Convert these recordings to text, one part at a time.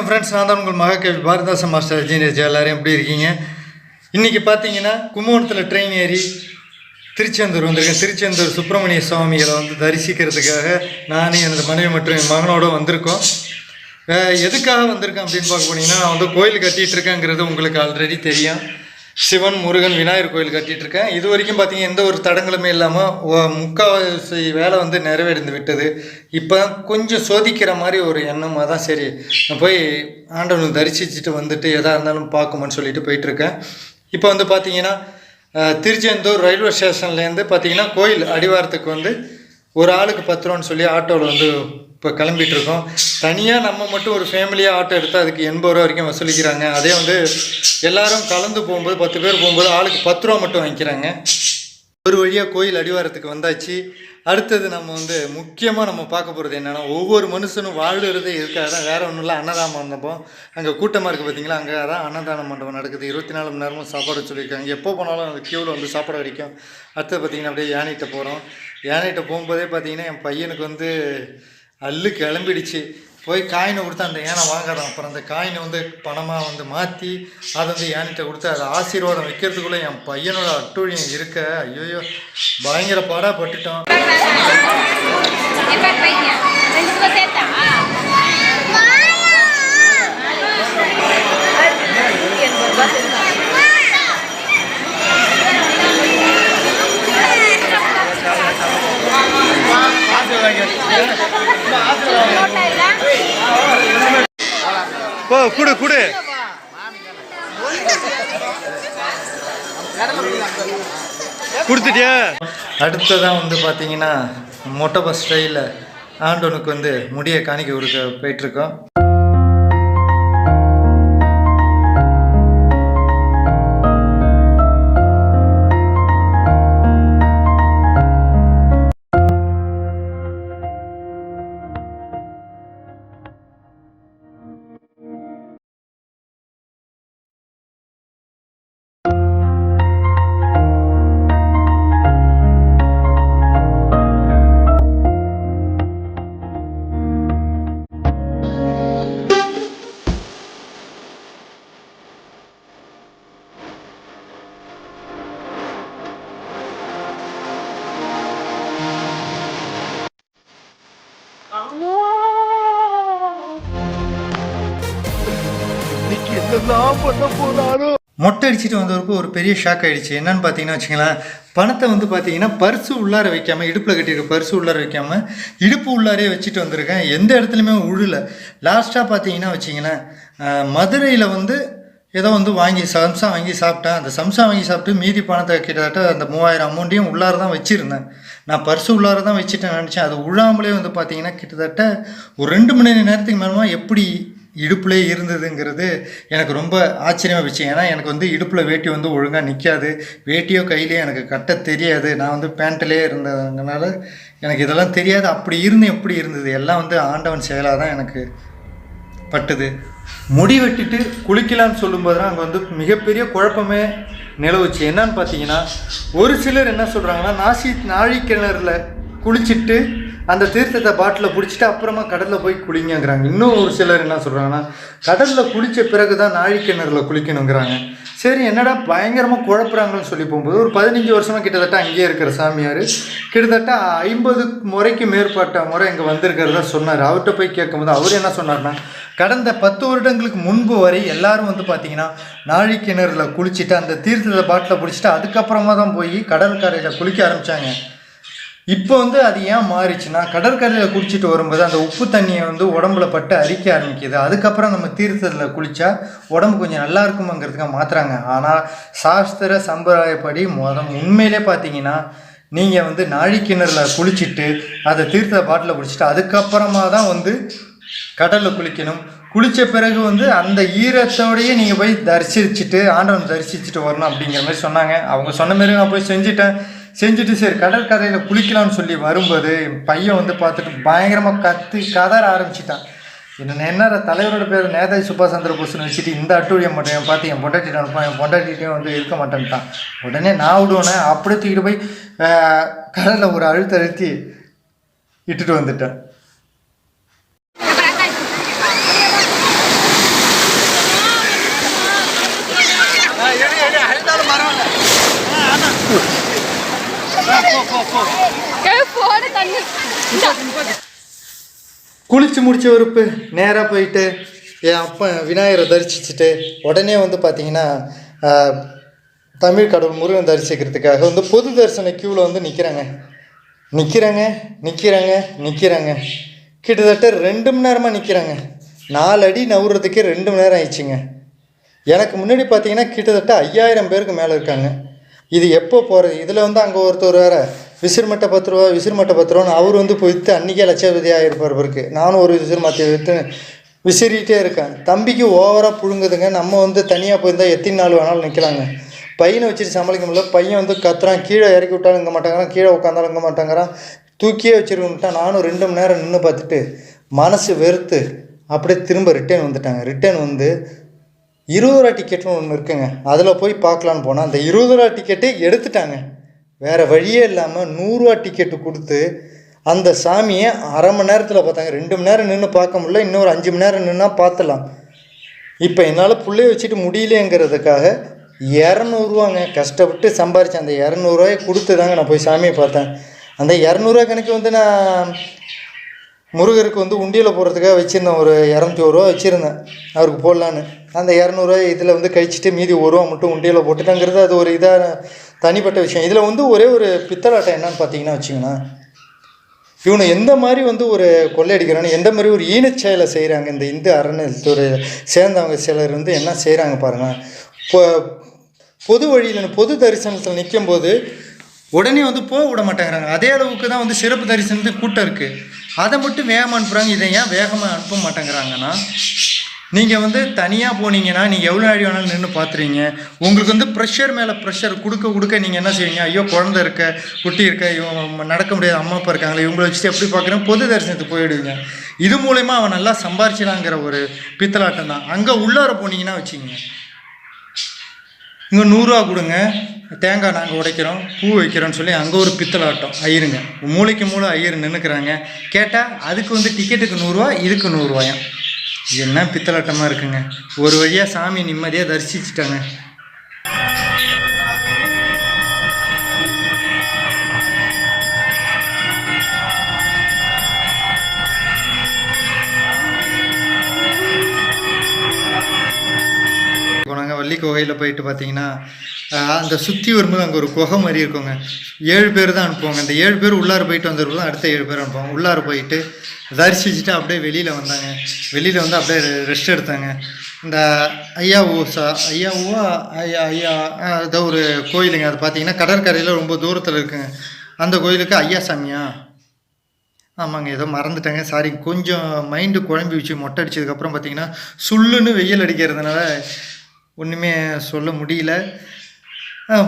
வணக்கம் ஃப்ரெண்ட்ஸ் நான் தான் உங்கள் மகாகவி பாரதாச மாஸ்டர் ஜீனேஜ் எல்லாரும் எப்படி இருக்கீங்க? இன்றைக்கி பார்த்தீங்கன்னா கும்பகோணத்தில் ட்ரெயின் ஏறி திருச்செந்தூர் வந்திருக்கேன். திருச்செந்தூர் சுப்பிரமணிய சுவாமிகளை வந்து தரிசிக்கிறதுக்காக நானும் எனது மனைவி மற்றும் என் மகனோட வந்திருக்கோம். எதுக்காக வந்திருக்கேன் அப்படின்னு பார்க்க போனீங்கன்னா நான் வந்து கோயில் கட்டிகிட்டு இருக்கேங்கிறது உங்களுக்கு ஆல்ரெடி தெரியும். சிவன் முருகன் விநாயகர் கோயில் கட்டிகிட்டு இருக்கேன். இது வரைக்கும் பார்த்தீங்கன்னா எந்த ஒரு தடங்களுமே இல்லாமல் முக்கால்வாசி வேலை வந்து நிறைவேறிந்து விட்டது. இப்போ கொஞ்சம் சோதிக்கிற மாதிரி ஒரு எண்ணமாக தான் சரி நான் போய் ஆண்டவனை தரிசிச்சுட்டு வந்துட்டு எதாக இருந்தாலும் பார்க்குமான்னு சொல்லிட்டு போயிட்டுருக்கேன் இப்போ வந்து பார்த்தீங்கன்னா திருச்செந்தூர் ரயில்வே ஸ்டேஷன்லேருந்து பார்த்தீங்கன்னா கோயில் அடிவாரத்துக்கு வந்து ஒரு ஆளுக்கு பத்து ரூபான்னு சொல்லி ஆட்டோவில் வந்து இப்போ கிளம்பிட்டு இருக்கோம் தனியாக நம்ம மட்டும் ஒரு ஃபேமிலியாக ஆட்டோ எடுத்தால் அதுக்கு எண்பது ரூபா வரைக்கும் வசூலிக்கிறாங்க. அதே வந்து எல்லாரும் கலந்து போகும்போது பத்து பேர் போகும்போது ஆளுக்கு பத்து ரூபா மட்டும் வாங்கிக்கிறாங்க. ஒரு வழியாக கோயில் அடிவாரத்துக்கு வந்தாச்சு. அடுத்தது நம்ம வந்து முக்கியமாக நம்ம பார்க்க போகிறது என்னென்னா ஒவ்வொரு மனுஷனும் வாழ்கிறதே இருக்காது தான்? வேறு ஒன்றும் இல்லை அன்னதான மண்டபம். அங்கே கூட்டமாக இருக்குது பார்த்தீங்களா அங்கே தான் அன்னதான மண்டபம் நடக்குது. இருபத்தி நாலு மணி நேரமும் சாப்பாடு சொல்லியிருக்காங்க எப்போ போனாலும் அந்த க்யூவில் வந்து சாப்பாடு கிடைக்கும். அடுத்தது பார்த்தீங்கன்னா அப்படியே யானைகிட்ட போகிறோம் யானைகிட்ட போகும்போதே பார்த்தீங்கன்னா என் பையனுக்கு வந்து அல்லு கிளம்பிடுச்சு. போய் காயினை கொடுத்து அந்த யானை வாங்குறான். அப்புறம் அந்த காயினை வந்து பணமாக வந்து மாற்றி அதை வந்து ஏன்கிட்ட கொடுத்து அதை ஆசீர்வாதம் வைக்கிறதுக்குள்ளே என் பையனோட அட்டூழியம் இருக்க. ஐயோயோ பயங்கர பாடாக பட்டுட்டோம் Cepat ஓ போ குடு குடு. கொடுத்துட்டியா? அடுத்ததான் வந்து பார்த்தீங்கன்னா மொட்டை பஸ் ஸ்டைலில் ஆண்டவனுக்கு வந்து முடியை காணிக்க கொடுக்க போயிட்டுருக்கோம். மொட்டை அடிச்சுட்டு வந்தவருக்கு ஒரு பெரிய ஷாக் ஆயிடுச்சு. என்னன்னு பார்த்தீங்கன்னா வச்சுங்களேன் பணத்தை வந்து பார்த்தீங்கன்னா பர்ஸு உள்ளார வைக்காமல் இடுப்பில் கட்டியிருக்க பர்ஸு உள்ளார வைக்காமல் இடுப்பு உள்ளாரே வச்சுட்டு வந்திருக்கேன். எந்த இடத்துலையுமே உழுல. லாஸ்ட்டாக பார்த்தீங்கன்னா வச்சிங்களேன் மதுரையில் வந்து ஏதோ வந்து வாங்கி சம்சா வாங்கி சாப்பிட்டேன். அந்த சம்சா வாங்கி சாப்பிட்டு மீதி பணத்தை கிட்டத்தட்ட அந்த மூவாயிரம் அமௌண்ட்டையும் உள்ளார தான் வச்சுருந்தேன். நான் பர்ஸு உள்ளார தான் வச்சுட்டேன் நினச்சேன். அது உழாமலே வந்து பார்த்தீங்கன்னா கிட்டத்தட்ட ஒரு ரெண்டு மணி நேரத்துக்கு மேலமாக எப்படி இடுப்புலேயே இருந்ததுங்கிறது எனக்கு ரொம்ப ஆச்சரியமாக விஷயம். ஏன்னா எனக்கு வந்து இடுப்பில் வேட்டி வந்து ஒழுங்காக நிற்காது வேட்டியோ கையிலையோ எனக்கு கட்ட தெரியாது. நான் வந்து பேண்ட்டிலே இருந்ததுனால எனக்கு இதெல்லாம் தெரியாது. அப்படி இருந்து எப்படி இருந்தது? எல்லாம் வந்து ஆண்டவன் செயலாக தான் எனக்கு பட்டுது. முடி வெட்டிட்டு குளிக்கலாம்னு சொல்லும்போது தான் அங்கே வந்து மிகப்பெரிய குழப்பமே நிலவுச்சு. என்னன்னு பார்த்தீங்கன்னா ஒரு சிலர் என்ன சொல்கிறாங்கன்னா நாசி நாழிக்கிணறுல குளிச்சுட்டு அந்த தீர்த்தத்தை பாட்டில் பிடிச்சிட்டு அப்புறமா கடலில் போய் குளிங்கங்கிறாங்க. இன்னும் ஒரு சிலர் என்ன சொல்கிறாங்கன்னா கடலில் குளித்த பிறகு தான் நாழிக்கிணறுல குளிக்கணுங்கிறாங்க. சரி என்னடா பயங்கரமாக குழப்புறாங்கன்னு சொல்லி போகும்போது ஒரு பதினஞ்சு வருஷமாக கிட்டத்தட்ட அங்கேயே இருக்கிற சாமியார் கிட்டத்தட்ட ஐம்பது முறைக்கு மேற்பட்ட முறை இங்கே வந்திருக்கிறதா சொன்னார். அவர்கிட்ட போய் கேட்கும்போது அவர் என்ன சொன்னார்னா கடந்த பத்து வருடங்களுக்கு முன்பு வரை எல்லாரும் வந்து பார்த்தீங்கன்னா நாழி கிணறுல குளிச்சுட்டு அந்த தீர்த்தத்தை பாட்டில் பிடிச்சிட்டு அதுக்கப்புறமா தான் போய் கடற்கரையில் குளிக்க ஆரம்பித்தாங்க இப்போ வந்து அது ஏன் மாறிச்சுன்னா கடற்கரையில் குளிச்சுட்டு வரும்போது அந்த உப்பு தண்ணியை வந்து உடம்புல பட்டு அரிக்க ஆரம்பிக்குது. அதுக்கப்புறம் நம்ம தீர்த்தத்தில் குளித்தா உடம்பு கொஞ்சம் நல்லா இருக்குமாங்கிறதுக்காக மாற்றுறாங்க ஆனால் சாஸ்திர சம்பிரதாயப்படி மொதல் உண்மையிலே பார்த்தீங்கன்னா நீங்கள் வந்து நாழிக்கிணறுல குளிச்சுட்டு அதை தீர்த்த பாட்டில் குளிச்சுட்டு அதுக்கப்புறமா தான் வந்து கடலில் குளிக்கணும். குளித்த பிறகு வந்து அந்த ஈரத்தோடையே நீங்கள் போய் தரிசிச்சுட்டு ஆண்டவன் தரிசிச்சுட்டு வரணும் அப்படிங்கிற மாதிரி சொன்னாங்க. அவங்க சொன்ன மாதிரி நான் போய் செஞ்சுட்டேன். செஞ்சுட்டு சரி கடற்கரையில் குளிக்கலாம்னு சொல்லி வரும்போது என் பையன் வந்து பார்த்துட்டு பயங்கரமாக கத்து கதற ஆரம்பிச்சிட்டான். என்ன என்ன தலைவரோட பேர் நேதாஜி சுபாஷ் சந்திர போஸ்னு வச்சுட்டு இந்த அட்டூழியம் மட்டும் என் பார்த்து என் பொண்டாட்டிட்டு அனுப்பான் என் பொண்டாட்டிட்டையும் வந்து இருக்க மாட்டேன்ட்டான். உடனே நான் விடுவேனே அப்படியே தூக்கிட்டு போய் கடலில் ஒரு அழுத்த அழுத்தி இட்டுட்டு வந்துட்டேன். குளிச்சு முடிச்ச உறுப்பு நேராக போயிட்டு என் அப்பா விநாயகரை தரிசிச்சுட்டு உடனே வந்து பார்த்தீங்கன்னா தமிழ் கடவுள் முருகன் தரிசிக்கிறதுக்காக வந்து பொது தரிசன க்யூவில் வந்து நிற்கிறாங்க நிற்கிறாங்க நிற்கிறாங்க நிற்கிறாங்க கிட்டத்தட்ட ரெண்டு மணி நேரமாக நிற்கிறாங்க நாலு அடி நவுறதுக்கே ரெண்டு மணி நேரம் ஆயிடுச்சுங்க. எனக்கு முன்னாடி பார்த்தீங்கன்னா கிட்டத்தட்ட ஐயாயிரம் பேருக்கு மேலே இருக்காங்க. இது எப்போ போகிறது இதில் வந்து அங்கே ஒருத்தர் வேறு விசிறுமட்டை பத்து ரூபா விசிறுமட்டை பத்து ரூபான்னு அவர் வந்து போயிட்டு அன்றைக்கே லட்சாதிபதி ஆகிருப்பார் பிறகு நானும் ஒரு விசிறுமத்தை விற்று விசிறிட்டே இருக்கேன். தம்பிக்கு ஓவராக புழுங்குதுங்க. நம்ம வந்து தனியாக போயிருந்தால் எத்தனை நாள் வேணாலும் நிற்கலாங்க பையனை வச்சுட்டு சமாளிக்க முடியல. பையன் வந்து கத்துறான். கீழே இறக்கி விட்டாலும் இங்க மாட்டாங்கிறான். கீழே உட்காந்தாலும் இங்கே மாட்டாங்கிறான். தூக்கியே வச்சிருக்கேன்ட்டான் நானும் ரெண்டு மணி நேரம் நின்று பார்த்துட்டு மனசு வெறுத்து அப்படியே திரும்ப ரிட்டர்ன் வந்துட்டாங்க. ரிட்டர்ன் வந்து இருபது ரூபா டிக்கெட்னு ஒன்று இருக்குங்க. அதில் போய் பார்க்கலான்னு போனால் அந்த இருபது ரூபா டிக்கெட்டே எடுத்துட்டாங்க. வேறு வழியே இல்லாமல் நூறுரூவா டிக்கெட்டு கொடுத்து அந்த சாமியை அரை மணி நேரத்தில் பார்த்தாங்க. ரெண்டு மணி நேரம் நின்று பார்க்க முடியல இன்னொரு அஞ்சு மணி நேரம் நின்னா பார்த்துலாம் இப்போ என்னால் பிள்ளைய வச்சுட்டு முடியலங்கிறதுக்காக இரநூறுவாங்க. கஷ்டப்பட்டு சம்பாரித்தேன் அந்த இரநூறுவாயை கொடுத்து தாங்க நான் போய் சாமியை பார்த்தேன். அந்த இரநூறுவா கணக்கு வந்து நான் முருகருக்கு வந்து உண்டியில் போடுறதுக்காக வச்சுருந்தேன். ஒரு இரநூத்தி ஒரு ரூபா வச்சுருந்தேன். அவருக்கு போடலான்னு. அந்த இரநூறுவா இதில் வந்து கழிச்சிட்டு மீதி ஒரு ரூபா மட்டும் உண்டியில் போட்டுட்டேங்கிறது அது ஒரு இதாக தனிப்பட்ட விஷயம். இதில் வந்து ஒரே ஒரு பித்தலாட்டம் என்னன்னு பார்த்தீங்கன்னா வச்சுங்களேன் இவனை எந்த மாதிரி வந்து ஒரு கொள்ளையடிக்கிறான்னு எந்த மாதிரி ஒரு ஈனச் செயலை செய்கிறாங்க இந்த இந்து அறநிலையத்துறை சேர்ந்தவங்க சிலர் வந்து என்ன செய்கிறாங்க பாருங்கள் இப்போ பொது வழியில் பொது தரிசனத்தில் நிற்கும் போது உடனே வந்து போக விட மாட்டேங்கிறாங்க. அதே அளவுக்கு தான் வந்து சிறப்பு தரிசனத்துக்கு கூட்டம் இருக்குது அதை மட்டும் வேகமாக அனுப்புகிறாங்க இதை ஏன் வேகமாக அனுப்ப மாட்டேங்கிறாங்கன்னா நீங்கள் வந்து தனியாக போனீங்கன்னா நீங்கள் எவ்வளோ நாடி வேணாலும் நின்று பார்த்துறீங்க உங்களுக்கு வந்து ப்ரெஷர் மேலே ப்ரெஷர் கொடுக்க கொடுக்க நீங்கள் என்ன செய்வீங்க? ஐயோ குழந்தை இருக்க குட்டி இருக்க இவன் நடக்க முடியாது அம்மா அப்பா இருக்காங்களே இவங்களை வச்சுட்டு எப்படி பார்க்குறேன் பொது தரிசனத்துக்கு போயிடுவீங்க. இது மூலயமா அவன் நல்லா சம்பாரிச்சிடாங்கிற ஒரு பித்தலாட்டம் தான். அங்கே உள்ளார போனீங்கன்னா வச்சுக்கோங்க. இங்கே நூறுரூவா கொடுங்க. தேங்காய் நாங்கள் உடைக்கிறோம் பூ வைக்கிறோம்னு சொல்லி அங்கே ஒரு பித்தலாட்டம் ஐயருங்க மூளைக்கு மூளை ஐயர் நின்றுக்கிறாங்க கேட்டால் அதுக்கு வந்து டிக்கெட்டுக்கு நூறுரூவா இதுக்கு நூறுரூவாயாம் என்ன பித்தலாட்டமாக இருக்குங்க? ஒரு வழியாக சாமி நிம்மதியாக தரிசிச்சிட்டாங்க. போனாங்க வள்ளி குகையில் போயிட்டு பார்த்தீங்கன்னா அந்த சுற்றி வரும்போது அங்கே ஒரு குகை மாதிரி இருக்குங்க. ஏழு பேர் தான் அனுப்புவாங்க. அந்த ஏழு பேர் உள்ளார போயிட்டு வந்தவர்கள் அடுத்த ஏழு பேர் அனுப்புவாங்க. உள்ளார போயிட்டு தரிசிச்சுட்டு அப்படியே வெளியில் வந்தாங்க. வெளியில் வந்து அப்படியே ரெஸ்ட் எடுத்தாங்க. இந்த ஐயா ஊ சா ஐயா ஊவா ஐயா ஐயா ஏதோ ஒரு கோயிலுங்க. அது பார்த்தீங்கன்னா கடற்கரையில் ரொம்ப தூரத்தில் இருக்குங்க. அந்த கோயிலுக்கு ஐயா சாமியா? ஆமாங்க ஏதோ மறந்துட்டேங்க. சாரி கொஞ்சம் மைண்டு குழம்பி வச்சு மொட்டை அடிச்சதுக்கப்புறம் பார்த்தீங்கன்னா சுள்ளுன்னு வெயில் அடிக்கிறதுனால ஒன்றுமே சொல்ல முடியல.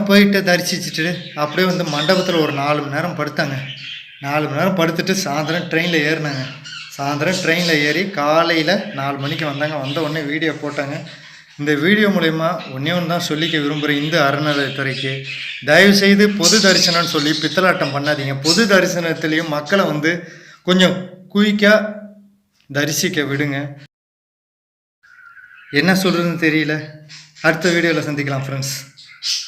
போயிட்டு தரிசிச்சுட்டு அப்படியே வந்து மண்டபத்தில் ஒரு நாலு மணி நேரம் படுத்தாங்க. நாலு மணி நேரம் படுத்துட்டு சாயந்தரம் ட்ரெயினில் ஏறினாங்க. சாயந்தரம் ட்ரெயினில் ஏறி காலையில் நாலு மணிக்கு வந்தாங்க. வந்த உடனே வீடியோ போட்டாங்க. இந்த வீடியோ மூலயமா ஒன்றே ஒன்று தான் சொல்லிக்க விரும்புகிறேன் இந்து அறநிலையத்துறைக்கு. தயவு செய்து பொது தரிசனம்னு சொல்லி பித்தலாட்டம் பண்ணாதீங்க. பொது தரிசனத்துலேயும் மக்களை வந்து கொஞ்சம் குயிக்காக தரிசிக்க விடுங்க. என்ன சொல்கிறதுன்னு தெரியல. அடுத்த வீடியோவில் சந்திக்கலாம் ஃப்ரெண்ட்ஸ்